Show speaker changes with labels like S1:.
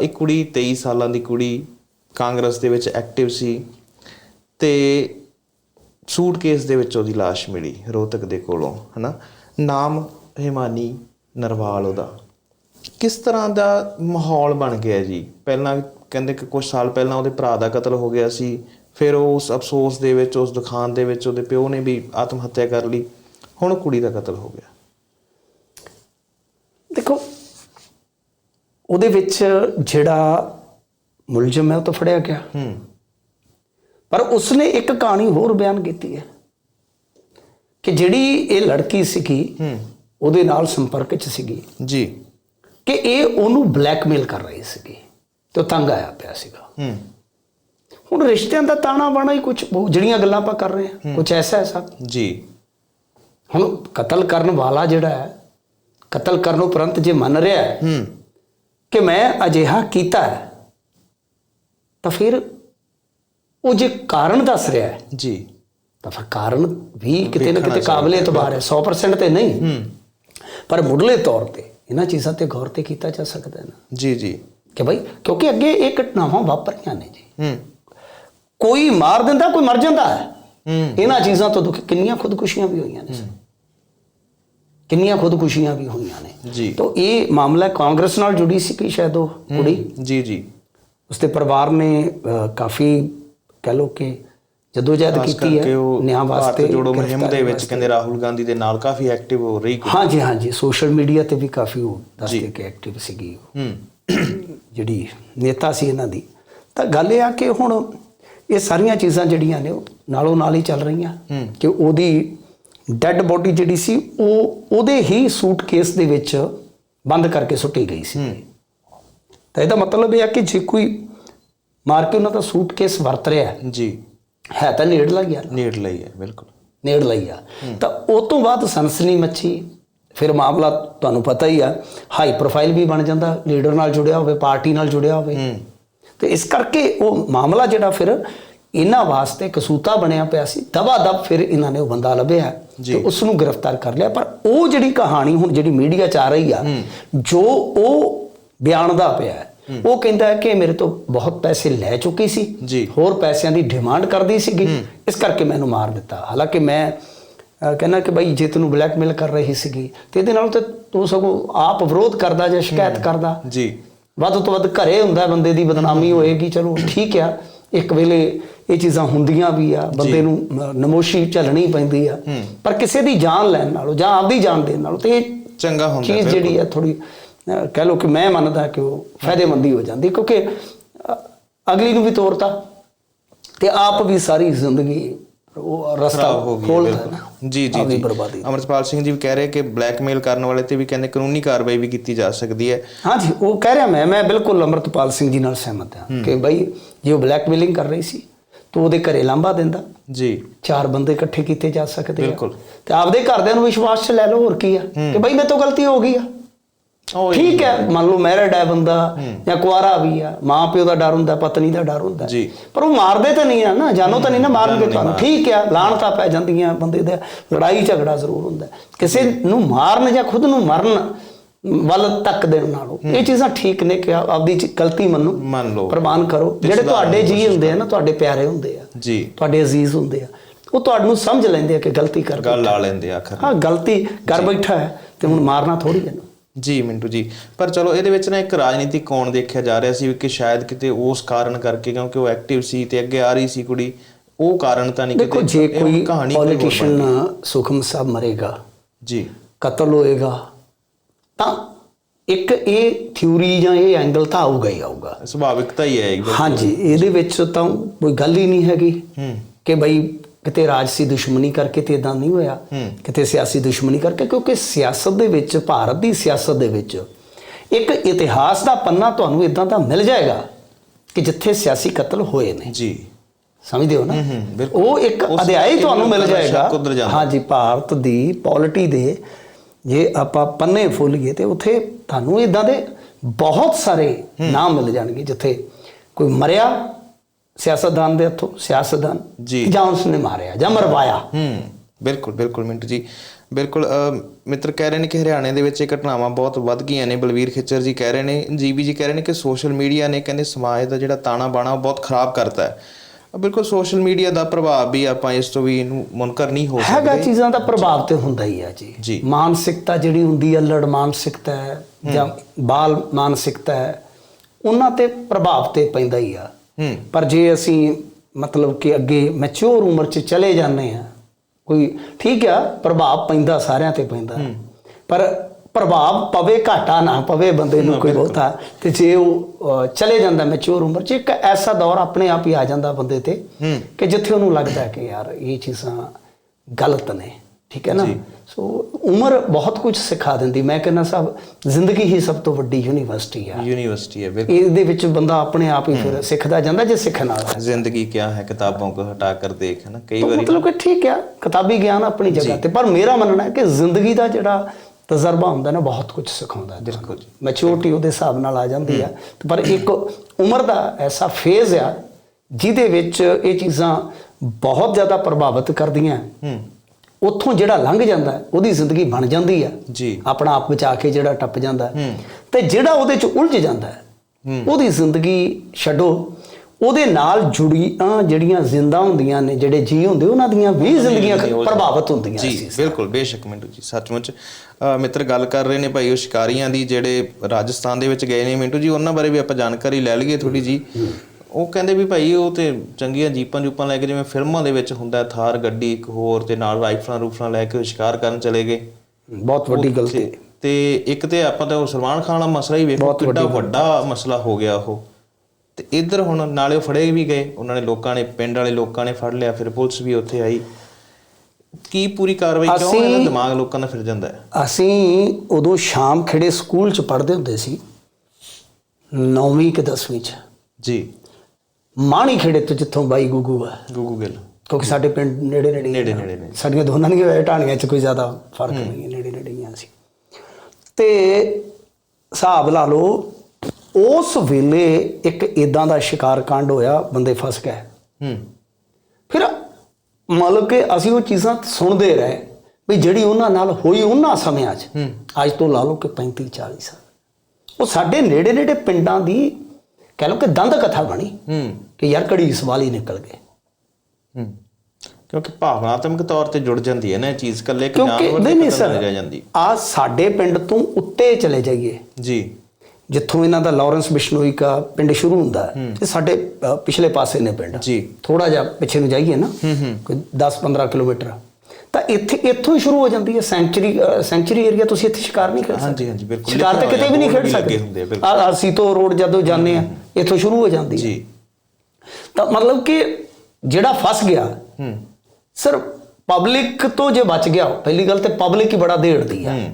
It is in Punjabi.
S1: ਇੱਕ ਕੁੜੀ 23 ਸਾਲਾਂ ਦੀ ਕੁੜੀ ਕਾਂਗਰਸ ਦੇ ਵਿੱਚ ਐਕਟਿਵ ਸੀ ਤੇ ਸੂਟਕੇਸ ਦੇ ਵਿੱਚ ਉਹਦੀ ਲਾਸ਼ ਮਿਲੀ ਰੋਹਤਕ ਦੇ ਕੋਲੋਂ, ਹਨਾ? ਨਾਮ ਹਿਮਾਨੀ ਨਰਵਾਲ ਉਹਦਾ। ਕਿਸ ਤਰ੍ਹਾਂ ਦਾ ਮਾਹੌਲ ਬਣ ਗਿਆ ਜੀ? ਪਹਿਲਾਂ ਕਹਿੰਦੇ ਕਿ ਕੁਝ ਸਾਲ ਪਹਿਲਾਂ ਉਹਦੇ ਭਰਾ ਦਾ ਕਤਲ ਹੋ ਗਿਆ ਸੀ, ਫਿਰ ਉਸ ਅਫਸੋਸ ਦੇ ਵਿੱਚ, ਉਸ ਦੁਕਾਨ ਦੇ ਵਿੱਚ ਉਹਦੇ ਪਿਓ ਨੇ ਵੀ ਆਤਮ ਹੱਤਿਆ ਕਰ ਲਈ, ਹੁਣ ਕੁੜੀ ਦਾ ਕਤਲ ਹੋ ਗਿਆ।
S2: ਦੇਖੋ ਉਹਦੇ ਵਿੱਚ ਜਿਹੜਾ ਮੁਲਜ਼ਮ ਹੈ ਉਹ ਤਾਂ ਫੜਿਆ ਗਿਆ।
S1: ਹੂੰ।
S2: ਪਰ ਉਸਨੇ ਇੱਕ ਕਹਾਣੀ ਹੋਰ ਬਿਆਨ ਕੀਤੀ ਹੈ ਕਿ ਜਿਹੜੀ ਇਹ ਲੜਕੀ ਸੀਗੀ
S1: ਹੂੰ।
S2: ਉਹਦੇ ਨਾਲ ਸੰਪਰਕ 'ਚ ਸੀਗੀ।
S1: ਜੀ।
S2: ਕਿ ਇਹ ਉਹਨੂੰ ਬਲੈਕਮੇਲ ਕਰ ਰਹੀ ਸੀਗੀ ਤੇ ਤੰਗ ਆਇਆ ਪਿਆ ਸੀਗਾ।
S1: ਹੂੰ।
S2: ਹੁਣ ਰਿਸ਼ਤਿਆਂ ਦਾ ਤਾਣਾ ਬਾਣਾ ਹੀ ਕੁਝ ਜਿਹੜੀਆਂ ਗੱਲਾਂ ਆਪਾਂ ਕਰ ਰਹੇ ਹਾਂ ਕੁਝ ਐਸਾ ਐਸਾ
S1: ਜੀ।
S2: ਹੁਣ ਕਤਲ ਕਰਨ ਵਾਲਾ ਜਿਹੜਾ ਹੈ ਕਤਲ ਕਰਨ ਉਪਰੰਤ ਜੇ ਮੰਨ ਰਿਹਾ ਹੈ
S1: ਹੂੰ।
S2: ਕਿ ਮੈਂ ਅਜਿਹਾ ਕੀਤਾ ਹੈ ਤਾਂ ਫਿਰ ਉਹ ਜੇ ਕਾਰਨ ਦੱਸ ਰਿਹਾ ਹੈ
S1: ਜੀ।
S2: ਤਾਂ ਫਿਰ ਕਾਰਨ ਵੀ ਕਿਤੇ ਨਾ ਕਿਤੇ ਕਾਬਲੇ ਇਤਬਾਰ ਹੈ 100% ਤੇ ਨਹੀਂ। ਪਰ ਮੁੱਢਲੇ ਤੌਰ ਤੇ ਇਹਨਾਂ ਚੀਜ਼ਾਂ ਤੇ ਗੌਰ ਤੇ ਕੀਤਾ ਜਾ ਸਕਦਾ ਹੈ ਨਾ।
S1: ਜੀ ਜੀ।
S2: ਕਿ ਭਾਈ ਕਿਉਂਕਿ ਅੱਗੇ ਇਹ ਘਟਨਾਵਾਂ ਵਾਪਰੀਆਂ ਨੇ ਜੀ।
S1: ਹੂੰ।
S2: ਕੋਈ ਮਾਰ ਦਿੰਦਾ ਕੋਈ ਮਰ ਜਾਂਦਾ ਹੈ।
S1: ਹੂੰ।
S2: ਇਹਨਾਂ ਚੀਜ਼ਾਂ ਤੋਂ ਦੁੱਖ ਕਿੰਨੀਆਂ ਖੁਦਕੁਸ਼ੀਆਂ ਵੀ ਹੋਈਆਂ ਨੇ। ਕਿੰਨੀਆਂ ਖੁਦਕੁਸ਼ੀਆਂ ਵੀ ਹੋਈਆਂ ਨੇ।
S1: ਜੀ।
S2: ਤਾਂ ਇਹ ਮਾਮਲਾ ਕਾਂਗਰਸ ਨਾਲ ਜੁੜੀ ਸੀ ਕਿ ਸ਼ਾਇਦ ਉਹ ਕੁੜੀ?
S1: ਜੀ ਜੀ।
S2: ਉਸਦੇ ਪਰਿਵਾਰ ਨੇ ਕਾਫੀ ਕਹਿ ਲੋ ਕਿ ਜਦੋਜਹਿਦ ਕੀਤੀ ਹੈ ਨਿਆਂ ਵਾਸਤੇ
S1: ਜੋੜੋ ਮੁਹਿੰਮ ਦੇ ਵਿੱਚ ਕਹਿੰਦੇ ਰਾਹੁਲ ਗਾਂਧੀ ਦੇ ਨਾਲ ਕਾਫੀ ਐਕਟਿਵ ਹੋ ਰਹੀ ਕੁੜੀ।
S2: ਹਾਂਜੀ ਹਾਂਜੀ ਸੋਸ਼ਲ ਮੀਡੀਆ ਤੇ ਵੀ ਕਾਫੀ ਉਹ। ਦੱਸਦੇ ਕਿ ਐਕਟਿਵ ਸੀਗੀ ਜਿਹੜੀ ਨੇਤਾ ਸੀ ਇਹਨਾਂ ਦੀ। ਤਾਂ ਗੱਲ ਇਹ ਆ ਕਿ ਹੁਣ ਇਹ ਸਾਰੀਆਂ ਚੀਜ਼ਾਂ ਜਿਹੜੀਆਂ ਨੇ ਉਹ ਨਾਲੋਂ ਨਾਲ ਹੀ ਚੱਲ ਰਹੀਆਂ। ਕਿ ਉਹਦੀ ਡੈੱਡ ਬੋਡੀ ਜਿਹੜੀ ਸੀ ਉਹ ਉਹਦੇ ਹੀ ਸੂਟਕੇਸ ਦੇ ਵਿੱਚ ਬੰਦ ਕਰਕੇ ਸੁੱਟੀ ਗਈ ਸੀ। ਤਾਂ ਇਹਦਾ ਮਤਲਬ ਇਹ ਆ ਕਿ ਜੇ ਕੋਈ ਮਾਰ ਕੇ ਉਹਨਾਂ ਦਾ ਸੂਟਕੇਸ ਵਰਤ ਰਿਹਾ
S1: ਜੀ।
S2: ਹੈ ਤਾਂ ਨੇੜਲਾ ਗਿਆ
S1: ਨੀਡ ਲਈ ਹੈ ਬਿਲਕੁਲ।
S2: ਨੇੜਲਾ ਹੀ ਆ। ਤਾਂ ਉਹ ਤੋਂ ਬਾਅਦ ਸਨਸਨੀ ਮੱਛੀ ਫਿਰ ਮਾਮਲਾ ਤੁਹਾਨੂੰ ਪਤਾ ਹੀ ਆ ਹਾਈ ਪ੍ਰੋਫਾਈਲ ਵੀ ਬਣ ਜਾਂਦਾ ਲੀਡਰ ਨਾਲ ਜੁੜਿਆ ਹੋਵੇ ਪਾਰਟੀ ਨਾਲ ਜੁੜਿਆ ਹੋਵੇ। ਤੇ ਇਸ ਕਰਕੇ ਉਹ ਮਾਮਲਾ ਜਿਹੜਾ ਫਿਰ ਇਹਨਾਂ ਵਾਸਤੇ ਕਸੂਤਾ ਬਣਿਆ ਪਿਆ ਸੀ। ਦਵਾ ਦਬ ਫਿਰ ਇਹਨਾਂ ਨੇ ਉਹ ਬੰਦਾ ਲੱਭਿਆ। ਤੇ ਉਸ ਨੂੰ ਗ੍ਰਿਫਤਾਰ ਕਰ ਲਿਆ। ਪਰ ਉਹ ਜਿਹੜੀ ਕਹਾਣੀ ਹੁਣ ਜਿਹੜੀ ਮੀਡੀਆ ਚ ਆ ਰਹੀ ਆ ਜੋ ਉਹ ਬਿਆਨਦਾ ਪਿਆ ਹੈ, ਉਹ ਕਹਿੰਦਾ ਹੈ ਕਿ ਮੇਰੇ ਤੋਂ ਬਹੁਤ ਪੈਸੇ ਲੈ ਚੁੱਕੀ ਸੀ। ਹੋਰ ਪੈਸਿਆਂ ਦੀ ਡਿਮਾਂਡ ਕਰਦੀ ਸੀਗੀ। ਇਸ ਕਰਕੇ ਮੈਨੂੰ ਮਾਰ ਦਿੱਤਾ। ਹਾਲਾਂਕਿ ਮੈਂ ਕਹਿੰਦਾ ਕਿ ਭਾਈ ਜੇ ਤੈਨੂੰ ਬਲੈਕਮੇਲ ਕਰ ਰਹੀ ਸੀਗੀ ਤੇ ਇਹਦੇ ਨਾਲ ਤੇ ਤੂੰ ਸਗੋਂ ਆਪ ਵਿਰੋਧ ਕਰਦਾ ਜਾਂ ਸ਼ਿਕਾਇਤ ਕਰਦਾ।
S1: ਜੀ।
S2: ਵੱਧ ਤੋਂ ਵੱਧ ਘਰੇ ਹੁੰਦਾ ਬੰਦੇ ਦੀ ਬਦਨਾਮੀ ਹੋਏਗੀ। ਚਲੋ ਠੀਕ ਆ। ਇੱਕ ਵੇਲੇ ਇਹ ਚੀਜ਼ਾਂ ਹੁੰਦੀਆਂ ਵੀ ਆ ਬੰਦੇ ਨੂੰ ਨਮੋਸ਼ੀ ਝੱਲਣੀ ਪੈਂਦੀ ਆ। ਪਰ ਕਿਸੇ ਦੀ ਜਾਨ ਲੈਣ ਨਾਲੋਂ ਜਾਂ ਆਪਦੀ ਜਾਨ ਦੇਣ ਨਾਲੋਂ ਤੇ ਇਹ
S1: ਚੰਗਾ ਹੁੰਦਾ
S2: ਚੀਜ਼। ਜਿਹੜੀ ਆ ਥੋੜੀ ਕਹਿ ਲਓ ਕਿ ਮੈਂ ਮੰਨਦਾ ਕਿ ਉਹ ਫਾਇਦੇਮੰਦੀ ਹੋ ਜਾਂਦੀ ਕਿਉਂਕਿ ਅਗਲੀ ਨੂੰ ਵੀ ਤੋਰਤਾ ਤੇ ਆਪ ਵੀ ਸਾਰੀ ਜ਼ਿੰਦਗੀ ਉਹ ਰਸਤਾ
S1: ਹੋ।
S2: ਨਾ।
S1: ਜੀ ਜੀ ਜੀ।
S2: ਬਰਬਾਦੀ
S1: ਅਮਰਪਾਲ ਸਿੰਘ ਜੀ ਵੀ ਕਹਿ ਰਹੇ ਕਿ ਬਲੈਕਮੇਲ ਕਰਨ ਵਾਲੇ ਤੇ ਵੀ ਕਹਿੰਦੇ ਕਾਨੂੰਨੀ ਕਾਰਵਾਈ ਵੀ ਕੀਤੀ ਜਾ ਸਕਦੀ ਹੈ।
S2: ਹਾਂਜੀ ਉਹ ਕਹਿ ਰਿਹਾ ਮੈਂ ਮੈਂ ਬਿਲਕੁਲ ਅਮਰਤਪਾਲ ਸਿੰਘ ਜੀ ਨਾਲ ਸਹਿਮਤ ਹਾਂ ਕਿ ਭਾਈ ਜੇ ਉਹ ਬਲੈਕਮੇਲਿੰਗ ਕਰ ਰਹੀ ਸੀ ਤਾਂ ਉਹਦੇ ਘਰੇ ਲਾਂਭਾ ਦਿੰਦਾ।
S1: ਜੀ।
S2: ਚਾਰ ਬੰਦੇ ਇਕੱਠੇ ਕੀਤੇ ਜਾ ਸਕਦੇ ਆ।
S1: ਬਿਲਕੁਲ।
S2: ਤੇ ਆਪਦੇ ਘਰਦਿਆਂ ਨੂੰ ਵਿਸ਼ਵਾਸ 'ਚ ਲੈ ਲਓ ਹੋਰ ਕੀ ਆ? ਕਿ ਭਾਈ ਮੇਰੇ ਤੋਂ ਗਲਤੀ ਹੋ ਗਈ ਆ। ਠੀਕ ਹੈ ਮੰਨ ਲਓ ਮੈਰਿਡ ਹੈ ਬੰਦਾ ਜਾਂ ਕੁਆਰਾ ਵੀ ਆ ਮਾਂ ਪਿਓ ਦਾ ਡਰ ਹੁੰਦਾ ਪਤਨੀ ਦਾ ਡਰ ਹੁੰਦਾ।
S1: ਜੀ।
S2: ਪਰ ਉਹ ਮਾਰਦੇ ਤਾਂ ਨਹੀਂ ਆ ਨਾ ਜਾਨੋ ਤਾਂ ਨਹੀਂ ਨਾ ਮਾਰਨਗੇ ਤੁਹਾਨੂੰ? ਠੀਕ ਆ ਲਾਣ ਤਾਂ ਪੈ ਜਾਂਦੀਆਂ ਬੰਦੇ ਦਾ ਲੜਾਈ ਝਗੜਾ ਜ਼ਰੂਰ ਹੁੰਦਾ। ਕਿਸੇ ਨੂੰ ਮਾਰਨ ਜਾਂ ਖੁਦ ਨੂੰ ਮਰਨ ਵੱਲ ਤੱਕ ਦੇਣ ਨਾਲੋਂ। ਇਹ ਚੀਜ਼ਾਂ ਠੀਕ ਨੇ ਕਿ ਆਪ- ਆਪਦੀ ਗਲਤੀ ਮੰਨੋ
S1: ਮੰਨ ਲਓ।
S2: ਪ੍ਰਮਾਣ ਕਰੋ। ਜਿਹੜੇ ਤੁਹਾਡੇ ਜੀ ਹੁੰਦੇ ਆ ਨਾ ਤੁਹਾਡੇ ਪਿਆਰੇ ਹੁੰਦੇ ਆ।
S1: ਜੀ।
S2: ਤੁਹਾਡੇ ਅਜ਼ੀਜ਼ ਹੁੰਦੇ ਆ। ਉਹ ਤੁਹਾਨੂੰ ਸਮਝ ਲੈਂਦੇ ਆ ਕਿ ਗਲਤੀ ਕਰ
S1: ਗੱਲ ਲਾ ਲੈਂਦੇ ਆ ਆਖਰ
S2: ਹਾਂ ਗਲਤੀ ਕਰ ਬੈਠਾ ਹੈ ਤੇ ਹੁਣ ਮਾਰਨਾ ਥੋੜੀ ਹੈ।
S1: ਜੀ ਮਿੰਟੂ ਜੀ। ਪਰ ਚਲੋ ਇਹਦੇ ਵਿੱਚ ਨਾ ਇੱਕ ਰਾਜਨੀਤਿਕ ਕੋਣ ਦੇਖਿਆ ਜਾ ਰਿਹਾ ਸੀ ਕਿ ਸ਼ਾਇਦ ਕਿਤੇ ਉਸ ਕਾਰਨ ਕਰਕੇ ਕਿਉਂਕਿ ਉਹ ਐਕਟਿਵ ਸੀ ਤੇ ਅੱਗੇ ਆ ਰਹੀ ਸੀ ਕੁੜੀ ਉਹ ਕਾਰਨ ਤਾਂ ਨਹੀਂ
S2: ਦੇਖੋ ਜੇ ਕੋਈ ਪੋਲੀਟੀਸ਼ੀਅਨ ਸੁਖਮ ਸਾਹਿਬ ਮਰੇਗਾ
S1: ਜੀ।
S2: ਕਤਲ ਹੋਏਗਾ ਤਾਂ ਇੱਕ ਇਹ ਥਿਊਰੀ ਜਾਂ ਇਹ ਐਂਗਲ ਤਾਂ ਆਊਗਾ ਹੀ ਆਊਗਾ।
S1: ਸੁਭਾਵਿਕਤਾ ਹੀ ਹੈ ਇੱਕ
S2: ਹਾਂਜੀ ਇਹਦੇ ਵਿੱਚ ਤਾਂ ਕੋਈ ਗੱਲ ਹੀ ਨਹੀਂ ਹੈਗੀ
S1: ਹੂੰ।
S2: ਕਿ ਬਈ ਕਿਤੇ ਰਾਜਸੀ ਦੁਸ਼ਮਣੀ ਕਰਕੇ ਤੇ ਇਦਾਂ ਨਹੀਂ ਹੋਇਆ। ਕਿਤੇ ਸਿਆਸੀ ਦੁਸ਼ਮਣੀ ਕਰਕੇ ਕਿਉਂਕਿ ਸਿਆਸਤ ਦੇ ਵਿੱਚ ਭਾਰਤ ਦੀ ਸਿਆਸਤ ਦੇ ਵਿੱਚ ਇੱਕ ਇਤਿਹਾਸ ਦਾ ਪੰਨਾ ਤੁਹਾਨੂੰ ਇਦਾਂ ਦਾ ਮਿਲ ਜਾਏਗਾ ਕਿ ਜਿੱਥੇ ਸਿਆਸੀ ਕਤਲ ਹੋਏ ਨੇ।
S1: ਜੀ।
S2: ਸਮਝਦੇ ਹੋ ਨਾ। ਉਹ ਇੱਕ ਅਧਿਆਇ ਤੁਹਾਨੂੰ ਮਿਲ ਜਾਏਗਾ। ਹਾਂਜੀ ਭਾਰਤ ਦੀ ਪੋਲਿਟੀ ਦੇ ਜੇ ਆਪਾਂ ਪੰਨੇ ਫੁੱਲੀਏ ਤੇ ਉੱਥੇ ਤੁਹਾਨੂੰ ਇਦਾਂ ਦੇ ਬਹੁਤ ਸਾਰੇ ਨਾਮ ਮਿਲ ਜਾਣਗੇ ਜਿੱਥੇ ਕੋਈ ਮਰਿਆ ਸਿਆਸਤਦਾਨ ਦੇ ਹੱਥੋਂ ਸਿਆਸਤਦਾਨ
S1: ਜੀ।
S2: ਜਾਂ ਉਸਨੇ ਮਾਰਿਆ ਜਾਂ ਮਰਵਾਇਆ।
S1: ਹੂੰ ਬਿਲਕੁਲ ਬਿਲਕੁਲ ਮਿੰਟੂ ਜੀ। ਬਿਲਕੁਲ ਮਿੱਤਰ ਕਹਿ ਰਹੇ ਨੇ ਕਿ ਹਰਿਆਣੇ ਦੇ ਵਿੱਚ ਇਹ ਘਟਨਾਵਾਂ ਬਹੁਤ ਵੱਧ ਗਈਆਂ ਨੇ। ਬਲਵੀਰ ਖਿੱਚਰ ਜੀ ਕਹਿ ਰਹੇ ਨੇ ਜੀਬੀ ਜੀ ਕਹਿ ਰਹੇ ਨੇ ਕਿ ਸੋਸ਼ਲ ਮੀਡੀਆ ਨੇ ਕਹਿੰਦੇ ਸਮਾਜ ਦਾ ਜਿਹੜਾ ਤਾਣਾ ਬਾਣਾ ਉਹ ਬਹੁਤ ਖਰਾਬ ਕਰਤਾ ਹੈ। ਬਿਲਕੁਲ ਸੋਸ਼ਲ ਮੀਡੀਆ ਦਾ ਪ੍ਰਭਾਵ ਵੀ ਆਪਾਂ ਇਸ ਤੋਂ ਵੀ ਇਹਨੂੰ ਮੁਨਕਰ ਨਹੀਂ ਹੋ
S2: ਹੈਗਾ
S1: ਸਕਦੇ
S2: ਚੀਜ਼ਾਂ ਦਾ ਪ੍ਰਭਾਵ ਤੇ ਹੁੰਦਾ ਹੀ ਆ ਜੀ। ਮਾਨਸਿਕਤਾ ਜਿਹੜੀ ਹੁੰਦੀ ਹੈ ਲੜ ਮਾਨਸਿਕਤਾ ਹੈ ਜਾਂ ਬਾਲ ਮਾਨਸਿਕਤਾ ਹੈ ਉਹਨਾਂ ਤੇ ਪ੍ਰਭਾਵ ਤੇ ਪੈਂਦਾ ਹੀ ਆ। ਪਰ ਜੇ ਅਸੀਂ ਮਤਲਬ ਕਿ ਅੱਗੇ ਮੈਚੁਰ ਉਮਰ 'ਚ ਚਲੇ ਜਾਂਦੇ ਆ ਕੋਈ ਠੀਕ ਆ ਪ੍ਰਭਾਵ ਪੈਂਦਾ ਸਾਰਿਆਂ ਤੇ ਪੈਂਦਾ। ਪਰ ਪ੍ਰਭਾਵ ਪਵੇ ਘਾਟਾ ਨਾ ਪਵੇ ਬੰਦੇ ਨੂੰ ਕੋਈ ਬਹੁਤਾ। ਤੇ ਜੇ ਉਹ ਚਲੇ ਜਾਂਦਾ ਮੈਚੁਰ ਉਮਰ 'ਚ ਇੱਕ ਐਸਾ ਦੌਰ ਆਪਣੇ ਆਪ ਹੀ ਆ ਜਾਂਦਾ ਬੰਦੇ ਤੇ ਕਿ ਜਿੱਥੇ ਉਹਨੂੰ ਲੱਗਦਾ ਕਿ ਯਾਰ ਇਹ ਚੀਜ਼ਾਂ ਗਲਤ ਨੇ ਠੀਕ ਹੈ ਨਾ? ਸੋ ਉਮਰ ਬਹੁਤ ਕੁਝ ਸਿਖਾ ਦਿੰਦੀ। ਮੈਂ ਕਹਿੰਦਾ ਸਾਹਿਬ ਜ਼ਿੰਦਗੀ ਹੀ ਸਭ ਤੋਂ ਵੱਡੀ ਯੂਨੀਵਰਸਿਟੀ ਆ।
S1: ਯੂਨੀਵਰਸਿਟੀ ਹੈ ਬਿਲਕੁਲ।
S2: ਇਹਦੇ ਵਿੱਚ ਬੰਦਾ ਆਪਣੇ ਆਪ ਹੀ ਫਿਰ ਸਿੱਖਦਾ ਜਾਂਦਾ ਜੇ ਸਿੱਖਣ ਵਾਲਾ ਹੈ।
S1: ਜ਼ਿੰਦਗੀ ਕੀ ਹੈ ਕਿਤਾਬੋਂ ਕੋ ਹਟਾ ਕਰ ਦੇਖ ਹੈ ਨਾ? ਕਈ ਵਾਰੀ
S2: ਮਤਲਬ ਕਿ ਠੀਕ ਹੈ ਕਿਤਾਬੀ ਗਿਆਨ ਆਪਣੀ ਜਗ੍ਹਾ ਤੇ। ਪਰ ਮੇਰਾ ਮੰਨਣਾ ਹੈ ਕਿ ਜ਼ਿੰਦਗੀ ਦਾ ਜਿਹੜਾ ਤਜਰਬਾ ਹੁੰਦਾ ਨਾ ਬਹੁਤ ਕੁਝ ਸਿਖਾਉਂਦਾ ਹੈ।
S1: ਬਿਲਕੁਲ।
S2: ਮੈਚੁਰਿਟੀ ਉਹਦੇ ਹਿਸਾਬ ਨਾਲ ਆ ਜਾਂਦੀ ਆ। ਪਰ ਇੱਕ ਉਮਰ ਦਾ ਐਸਾ ਫੇਜ਼ ਆ ਜਿਹਦੇ ਵਿੱਚ ਇਹ ਚੀਜ਼ਾਂ ਬਹੁਤ ਜ਼ਿਆਦਾ ਪ੍ਰਭਾਵਿਤ ਕਰਦੀਆਂ।
S1: ਹੂੰ।
S2: ਉੱਥੋਂ ਜਿਹੜਾ ਲੰਘ ਜਾਂਦਾ ਉਹਦੀ ਜ਼ਿੰਦਗੀ ਬਣ ਜਾਂਦੀ ਆ।
S1: ਜੀ।
S2: ਆਪਣਾ ਆਪ ਬਚਾ ਕੇ ਜਿਹੜਾ ਟੱਪ ਜਾਂਦਾ। ਤੇ ਜਿਹੜਾ ਉਹਦੇ ਚ ਉਲਝ ਜਾਂਦਾ ਹੈ, ਉਹਦੀ ਜ਼ਿੰਦਗੀ ਛੱਡੋ। ਉਹਦੇ ਨਾਲ ਜੁੜੀਆਂ ਜਿਹੜੀਆਂ ਜ਼ਿੰਦਾ ਹੁੰਦੀਆਂ ਨੇ ਜਿਹੜੇ ਜੀ ਹੁੰਦੇ ਉਹਨਾਂ ਦੀਆਂ ਵੀ ਜ਼ਿੰਦਗੀਆਂ ਪ੍ਰਭਾਵਿਤ ਹੁੰਦੀਆਂ
S1: ਜੀ ਬਿਲਕੁਲ ਬੇਸ਼ੱਕ ਮਿੰਟੂ ਜੀ ਸੱਚਮੁੱਚ। ਮਿੱਤਰ ਗੱਲ ਕਰ ਰਹੇ ਨੇ ਭਾਈ ਉਹ ਸ਼ਿਕਾਰੀਆਂ ਦੀ ਜਿਹੜੇ ਰਾਜਸਥਾਨ ਦੇ ਵਿੱਚ ਗਏ ਨੇ ਮਿੰਟੂ ਜੀ ਉਹਨਾਂ ਬਾਰੇ ਵੀ ਆਪਾਂ ਜਾਣਕਾਰੀ ਲੈ ਲਈਏ ਥੋੜੀ ਜੀ ਉਹ ਕਹਿੰਦੇ ਵੀ ਭਾਈ ਉਹ ਤੇ ਚੰਗੀਆਂ ਜੀਪਾਂ ਜੂਪਾਂ ਲੈ ਕੇ ਜਿਵੇਂ ਫਿਲਮਾਂ ਦੇ ਵਿੱਚ ਹੁੰਦਾ ਥਾਰ ਗੱਡੀ ਇੱਕ ਹੋਰ ਤੇ ਨਾਲ ਰਾਈਫਲਾਂ ਰੂਫਲਾਂ ਲੈ ਕੇ ਸ਼ਿਕਾਰ ਕਰਨ ਚਲੇ ਗਏ।
S2: ਬਹੁਤ ਵੱਡੀ ਗਲਤੀ।
S1: ਤੇ- ਇੱਕ ਤੇ ਆਪਾਂ ਤਾਂ ਉਹ ਸਲਮਾਨ ਖਾਨ ਵਾਲਾ ਮਸਲਾ ਹੀ ਵੇਖੋ ਕਿੰਨਾ ਵੱਡਾ ਮਸਲਾ ਹੋ ਗਿਆ ਉਹ। ਤੇ ਇੱਧਰ ਹੁਣ ਨਾਲੇ ਉਹ ਫੜੇ ਵੀ ਗਏ। ਉਹਨਾਂ ਨੇ ਲੋਕਾਂ ਨੇ ਪਿੰਡ ਵਾਲੇ ਲੋਕਾਂ ਨੇ ਫੜ ਲਿਆ ਫਿਰ ਪੁਲਿਸ ਵੀ ਉੱਥੇ ਆਈ। ਕੀ ਪੂਰੀ ਕਾਰਵਾਈ ਕਿਉਂ ਇਹਦਾ ਦਿਮਾਗ ਲੋਕਾਂ ਦਾ ਫਿਰ ਜਾਂਦਾ ਹੈ।
S2: ਅਸੀਂ ਉਦੋਂ ਸ਼ਾਮ ਖੇੜੇ ਸਕੂਲ ਚ ਪੜ੍ਹਦੇ ਹੁੰਦੇ ਸੀ। 9ਵੀਂ ਕਿ 10ਵੀਂ ਚ।
S1: ਜੀ।
S2: ਮਾਣੀ ਖੇੜੇ ਤੋਂ ਜਿੱਥੋਂ ਬਾਈ ਗੁੱਗੂ ਆ।
S1: ਗੂਗੂ ਗਿੱਲ।
S2: ਕਿਉਂਕਿ ਸਾਡੇ ਪਿੰਡ ਨੇੜੇ ਨੇੜੇ
S1: ਨੇੜੇ। ਨੇੜੇ ਨੇ
S2: ਸਾਡੀਆਂ ਦੋਨਾਂ ਦੀਆਂ ਢਾਣੀਆਂ 'ਚ ਕੋਈ ਜ਼ਿਆਦਾ ਫ਼ਰਕ ਨਹੀਂ ਨੇੜੇ ਨੇੜੇ ਹੀ ਆ ਸੀ ਤੇ ਹਿਸਾਬ ਲਾ ਲਓ ਉਸ ਵੇਲੇ ਇੱਕ ਇਦਾਂ ਦਾ ਸ਼ਿਕਾਰ ਕਾਂਡ ਹੋਇਆ ਬੰਦੇ ਫਸ ਗਏ।
S1: ਹੂੰ।
S2: ਫਿਰ ਮਤਲਬ ਕਿ ਅਸੀਂ ਉਹ ਚੀਜ਼ਾਂ ਸੁਣਦੇ ਰਹੇ ਵੀ ਜਿਹੜੀ ਉਹਨਾਂ ਨਾਲ ਹੋਈ ਉਹਨਾਂ ਸਮਿਆਂ 'ਚ।
S1: ਹੂੰ।
S2: ਅੱਜ ਤੋਂ ਲਾ ਲਓ ਕਿ 35 40 ਸਾਲ। ਉਹ ਸਾਡੇ ਨੇੜੇ ਨੇੜੇ ਪਿੰਡਾਂ ਦੀ ਕਹਿ ਲਓ ਕਿ ਦੰਦ ਕਥਾ ਬਣੀ
S1: ਹੂੰ।
S2: ਕਿ ਯਾਰ ਘੜੀ ਸਵਾਲ ਹੀ ਨਿਕਲ ਗਏ।
S1: ਹੂੰ। ਕਿਉਂਕਿ ਭਾਵਨਾਤਮਕ ਤੌਰ ਤੇ ਜੁੜ ਜਾਂਦੀ ਹੈ ਨਾ ਇਹ ਚੀਜ਼ ਕੱਲੇ
S2: ਨਹੀਂ
S1: ਕਤਲ
S2: ਸਰ
S1: ਰਹਿ ਜਾਂਦੀ।
S2: ਆ ਸਾਡੇ ਪਿੰਡ ਤੋਂ ਉੱਤੇ ਚਲੇ ਜਾਈਏ।
S1: ਜੀ।
S2: ਜਿੱਥੋਂ ਇਹਨਾਂ ਦਾ ਲਾਰੈਂਸ ਬਿਸ਼ਨੋਈ ਦਾ ਪਿੰਡ ਸ਼ੁਰੂ ਹੁੰਦਾ ਹੈ ਇਹ ਸਾਡੇ ਪਿਛਲੇ ਪਾਸੇ ਨੇ ਪਿੰਡ।
S1: ਜੀ।
S2: ਥੋੜਾ ਜਿਹਾ ਪਿੱਛੇ ਨੂੰ ਜਾਈਏ ਨਾ ਕੋਈ 10-15 ਕਿਲੋਮੀਟਰ। ਤਾਂ ਇੱਥੇ ਇੱਥੋਂ ਹੀ ਸ਼ੁਰੂ ਹੋ ਜਾਂਦੀ ਹੈ ਸੈਂਚਰੀ ਸੈਂਚਰੀ ਏਰੀਆ ਤੁਸੀਂ ਇੱਥੇ ਸ਼ਿਕਾਰ ਨਹੀਂ ਕਰ ਸਕਦੇ।
S1: ਹਾਂਜੀ ਹਾਂਜੀ ਬਿਲਕੁਲ।
S2: ਸ਼ਿਕਾਰ ਤਾਂ ਕਿਤੇ ਵੀ ਨਹੀਂ ਖੇਡ ਸਕਦੇ।
S1: ਆ।
S2: ਆ ਸੀਤੋ ਰੋਡ ਜਦੋਂ ਜਾਂਦੇ ਆ ਇੱਥੋਂ ਸ਼ੁਰੂ ਹੋ ਜਾਂਦੀ ਹੈ।
S1: ਜੀ।
S2: ਤਾਂ ਮਤਲਬ ਕਿ ਜਿਹੜਾ ਫਸ ਗਿਆ
S1: ਹੂੰ।
S2: ਸਰ ਪਬਲਿਕ ਤੋਂ ਜੇ ਬਚ ਗਿਆ ਪਹਿਲੀ ਗੱਲ ਤੇ ਪਬਲਿਕ ਹੀ ਬੜਾ ਦੇੜਦੀ ਆ
S1: ਹੂੰ।